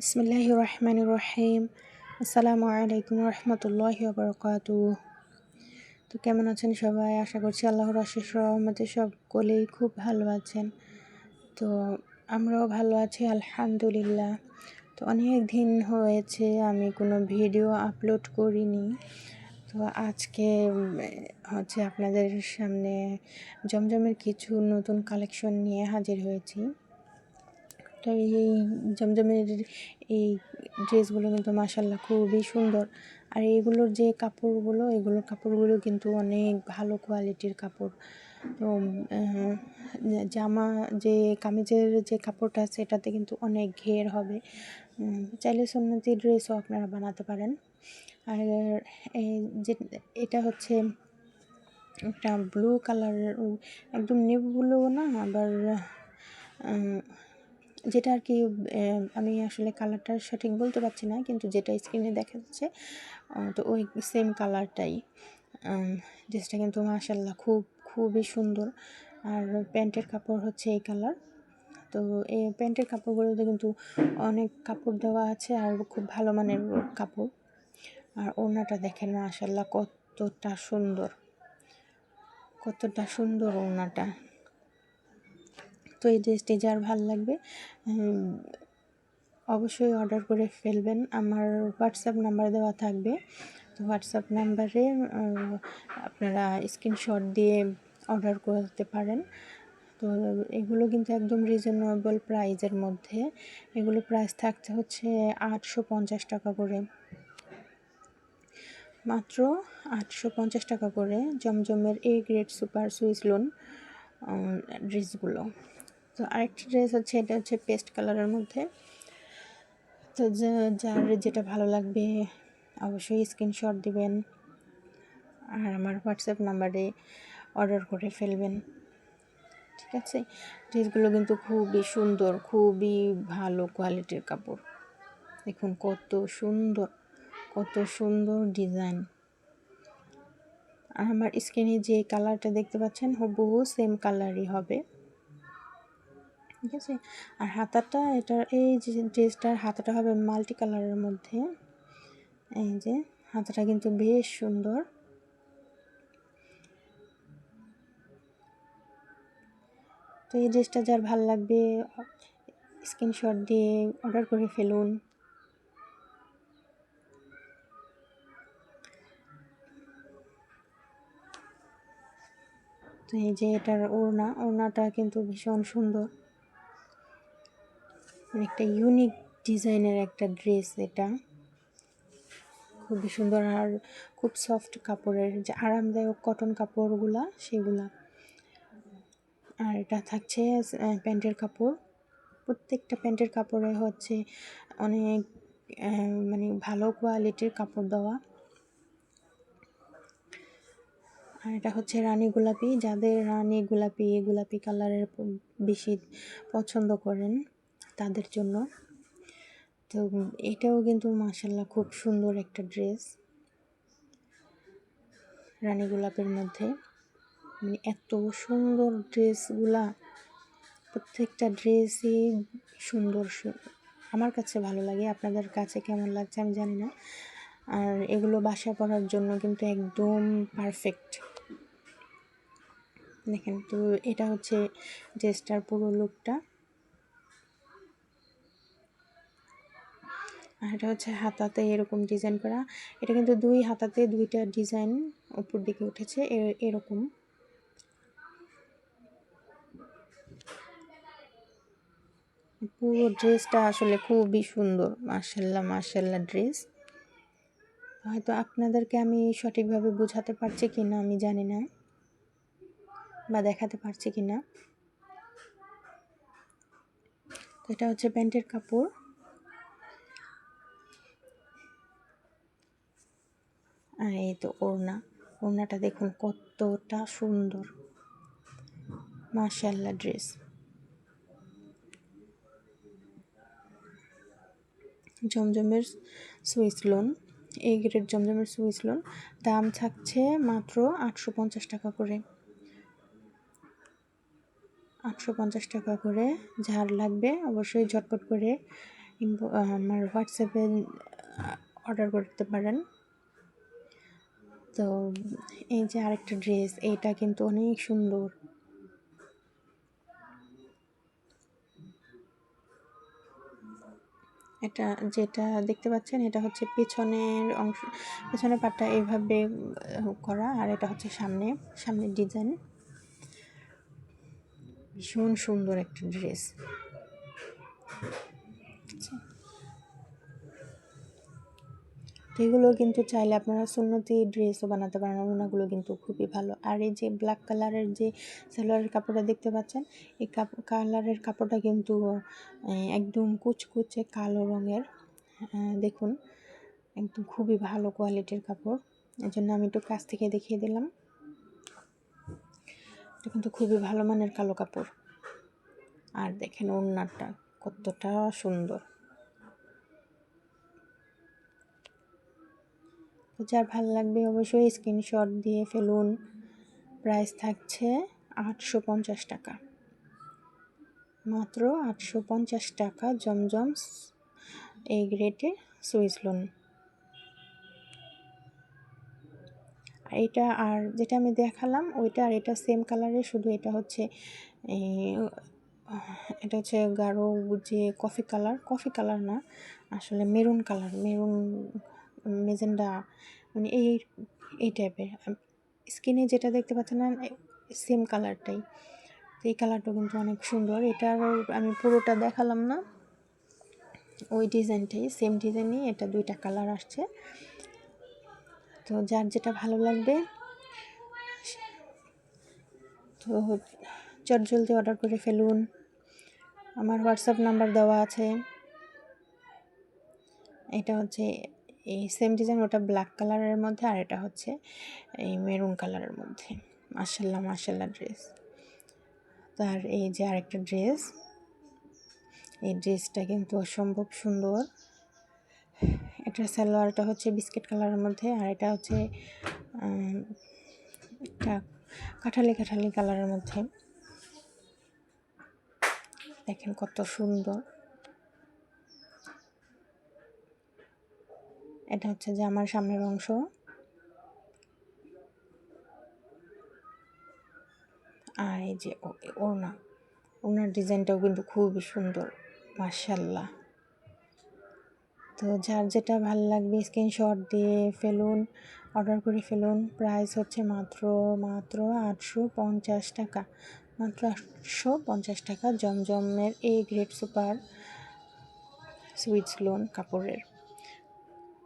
বিসমিল্লাহ রহমান রহিম আসসালামু আলাইকুম রহমতুল্লাহ বরকাত তো কেমন আছেন সবাই? আশা করছি আল্লাহর আশিস রহমতে সকলেই খুব ভালো আছেন। তো আমরাও ভালো আছি, আলহামদুলিল্লাহ। তো অনেক দিন হয়েছে আমি কোনো ভিডিও আপলোড করিনি। তো আজকে হচ্ছে আপনাদের সামনে জমজমের কিছু নতুন কালেকশন নিয়ে হাজির হয়েছি। তো এই জমজমের এই ড্রেসগুলো কিন্তু মাসাল্লাহ খুবই সুন্দর। আর এগুলোর যে কাপড়গুলো, এগুলোর কাপড়গুলো কিন্তু অনেক ভালো কোয়ালিটির কাপড়। তো জামা যে, কামিজের যে কাপড়টা সেটাতে কিন্তু অনেক ঘের হবে। চাইলে সন্ন্যতি ড্রেসও আপনারা বানাতে পারেন। আর এই যে, এটা হচ্ছে একটা ব্লু কালার একদম নেভ ব্লু না, আবার যেটা আর কি আমি আসলে কালারটা সঠিক বলতে পারছি না, কিন্তু যেটা স্ক্রিনে দেখা যাচ্ছে তো ওই সেম কালারটাই ড্রেসটা কিন্তু মাসাল্লাহ খুব, খুবই সুন্দর। আর প্যান্টের কাপড় হচ্ছে এই কালার তো এই প্যান্টের কাপড়গুলোতে কিন্তু অনেক কাপড় দেওয়া আছে আর খুব ভালো মানের কাপড়। আর ওড়নাটা দেখেন মাসাল্লাহ কতটা সুন্দর কতটা সুন্দর ওড়নাটা। তো এই ড্রেসটি যার ভালো লাগবে অবশ্যই অর্ডার করে ফেলবেন। আমার হোয়াটসঅ্যাপ নাম্বার দেওয়া থাকবে। তো হোয়াটসঅ্যাপ নাম্বারে আপনারা স্ক্রিনশট দিয়ে অর্ডার করতে পারেন। তো এগুলো কিন্তু একদম রিজনেবল প্রাইজের মধ্যে। এগুলো প্রাইস থাকতে হচ্ছে আটশো পঞ্চাশ টাকা করে। মাত্র আটশো পঞ্চাশ টাকা করে জমজমের A grade super Swiss lawn ড্রেসগুলো তো আরেকটি ড্রেস হচ্ছে, এটা হচ্ছে পেস্ট কালারের মধ্যে। তো যার যেটা ভালো লাগবে অবশ্যই স্ক্রিনশট দিবেন আর আমার হোয়াটসঅ্যাপ নাম্বারে অর্ডার করে ফেলবেন। ঠিক আছে? ড্রেসগুলো কিন্তু খুবই সুন্দর, খুবই ভালো কোয়ালিটির কাপড়। দেখুন কত সুন্দর কত সুন্দর ডিজাইন। আর আমার স্কিনে যে কালারটা দেখতে পাচ্ছেন, হুবহু সেম কালারই হবে। ঠিক আছে? আর হাতাটা এটার, এই যে ড্রেসটার হাতাটা হবে মাল্টি কালারের মধ্যে। এই যে, হাতাটা কিন্তু বেশ সুন্দর। তো এই ড্রেসটা যার ভালো লাগবে, স্ক্রিনশট দিয়ে অর্ডার করে ফেলুন। তো এই যে এটার ওড়না, ওড়নাটা কিন্তু ভীষণ সুন্দর। একটা ইউনিক ডিজাইনের একটা ড্রেস এটা। খুবই সুন্দর আর খুব সফট কাপড়ের, যে আরামদায়ক কটন কাপড়গুলা, সেগুলা। আর এটা থাকছে প্যান্টের কাপড়। প্রত্যেকটা প্যান্টের কাপড়ে হচ্ছে অনেক মানে ভালো কোয়ালিটির কাপড় দেওয়া। আর এটা হচ্ছে রানী গোলাপি। যাদের রানী গোলাপি গোলাপি কালারের বেশি পছন্দ করেন তাদের জন্য। তো এটাও কিন্তু মাসাল্লাহ খুব সুন্দর একটা ড্রেস। রানী গোলাপের মধ্যে। মানে এত সুন্দর ড্রেসগুলা। প্রত্যেকটা ড্রেসই সুন্দর আমার কাছে ভালো লাগে, আপনাদের কাছে কেমন লাগছে আমি জানি না। আর এগুলো বাসা পড়ার জন্য কিন্তু একদম পারফেক্ট দেখেন তো এটা হচ্ছে ড্রেসটার পুরো লুকটা আর এটা হচ্ছে হাতাতে এরকম ডিজাইন করা। এটা কিন্তু দুই হাতাতে দুইটা ডিজাইন উপর দিকে উঠেছে এরকম। পুরো ড্রেসটা আসলে খুবই সুন্দর মার্শাল্লাহ মার্শাল্লাহ ড্রেস হয়তো আপনাদেরকে আমি সঠিকভাবে বোঝাতে পারছি কি না আমি জানি না, বা দেখাতে পারছি কি না এটা হচ্ছে প্যান্টের কাপড় আর এই তো ওড়না। ওড়নাটা দেখুন কতটা সুন্দর। মার্শাল্লা ড্রেস। জমজমের সুইস লোন এই গ্রেড জমজমের সুইস লোন। দাম থাকছে মাত্র আটশো পঞ্চাশ টাকা করে। আটশো পঞ্চাশ টাকা করে ঝাড় লাগবে। অবশ্যই ঝটপট করে আমার হোয়াটসঅ্যাপে অর্ডার করতে পারেন। তো এই যে আরেকটা ড্রেস, এটা কিন্তু অনেক সুন্দর। এটা যেটা দেখতে পাচ্ছেন, এটা হচ্ছে পেছনের অংশ, পেছনের পাটটা এইভাবে করা, আর এটা হচ্ছে সামনে সামনের ডিজাইন। ভীষণ সুন্দর একটা ড্রেস। এগুলো কিন্তু চাইলে আপনারা সুন্নতি ড্রেসও বানাতে পারেন, ওনাগুলো কিন্তু খুবই ভালো। আর এই যে ব্ল্যাক কালারের যে সালোয়ারের কাপড়টা দেখতে পাচ্ছেন, এই কালারের কাপড়টা কিন্তু একদম কুচকুচে কালো রঙের। দেখুন, একদম খুবই ভালো কোয়ালিটির কাপড়। এই জন্য আমি একটু কাছ থেকে দেখিয়ে দিলাম। এটা কিন্তু খুবই ভালো মানের কালো কাপড়। আর দেখেন ওড়নাটা কতটা সুন্দর। তো যার ভালো লাগবে অবশ্যই স্ক্রিনশট দিয়ে ফেলুন। প্রাইস থাকছে আটশো পঞ্চাশ টাকা। মাত্র আটশো পঞ্চাশ টাকা জমজম এই গ্রেটে সুইস লোন এটা আর যেটা আমি দেখালাম, ওইটা আর এটা সেম কালারের শুধু এটা হচ্ছে এটা হচ্ছে গাঢ় যে কফি কালার কফি কালার না, আসলে মেরুন কালার মেরুন মেজেন্ডা মানে এই এই টাইপের স্কিনে যেটা দেখতে পাচ্ছেন না সেম কালারটাই তো এই কালারটা কিন্তু অনেক সুন্দর। এটার আমি পুরোটা দেখালাম না। ওই ডিজাইনটাই সেম ডিজাইনই এটা দুইটা কালার আসছে। তো যার যেটা ভালো লাগবে, তো চট জলদি অর্ডার করে ফেলুন। আমার হোয়াটসঅ্যাপ নাম্বার দেওয়া আছে। এটা হচ্ছে এই সেম ডিজাইন ওটা ব্ল্যাক কালারের মধ্যে আর এটা হচ্ছে এই মেরুন কালারের মধ্যে। মার্শাল্লাহ মার্শাল্লাহ ড্রেস তার এই যে আরেকটা ড্রেস এই ড্রেসটা কিন্তু অসম্ভব সুন্দর। এটার সালোয়ারটা হচ্ছে বিস্কিট কালারের মধ্যে আর এটা হচ্ছে একটা কাঠালি কাঠালি কালারের মধ্যে। দেখেন কত সুন্দর। এটা হচ্ছে যে আমার সামনের অংশ। আর এই যে ওড়না। ওড়নার ডিজাইনটাও কিন্তু খুবই সুন্দর মার্শাল্লাহ তো যার যেটা ভালো লাগবে, স্ক্রিনশট দিয়ে ফেলুন, অর্ডার করে ফেলুন। প্রাইস হচ্ছে মাত্র মাত্র আটশো পঞ্চাশ টাকা। মাত্র আটশো পঞ্চাশ টাকা জমজমের এই গ্রেট সুপার সুইটস লোন কাপড়ের।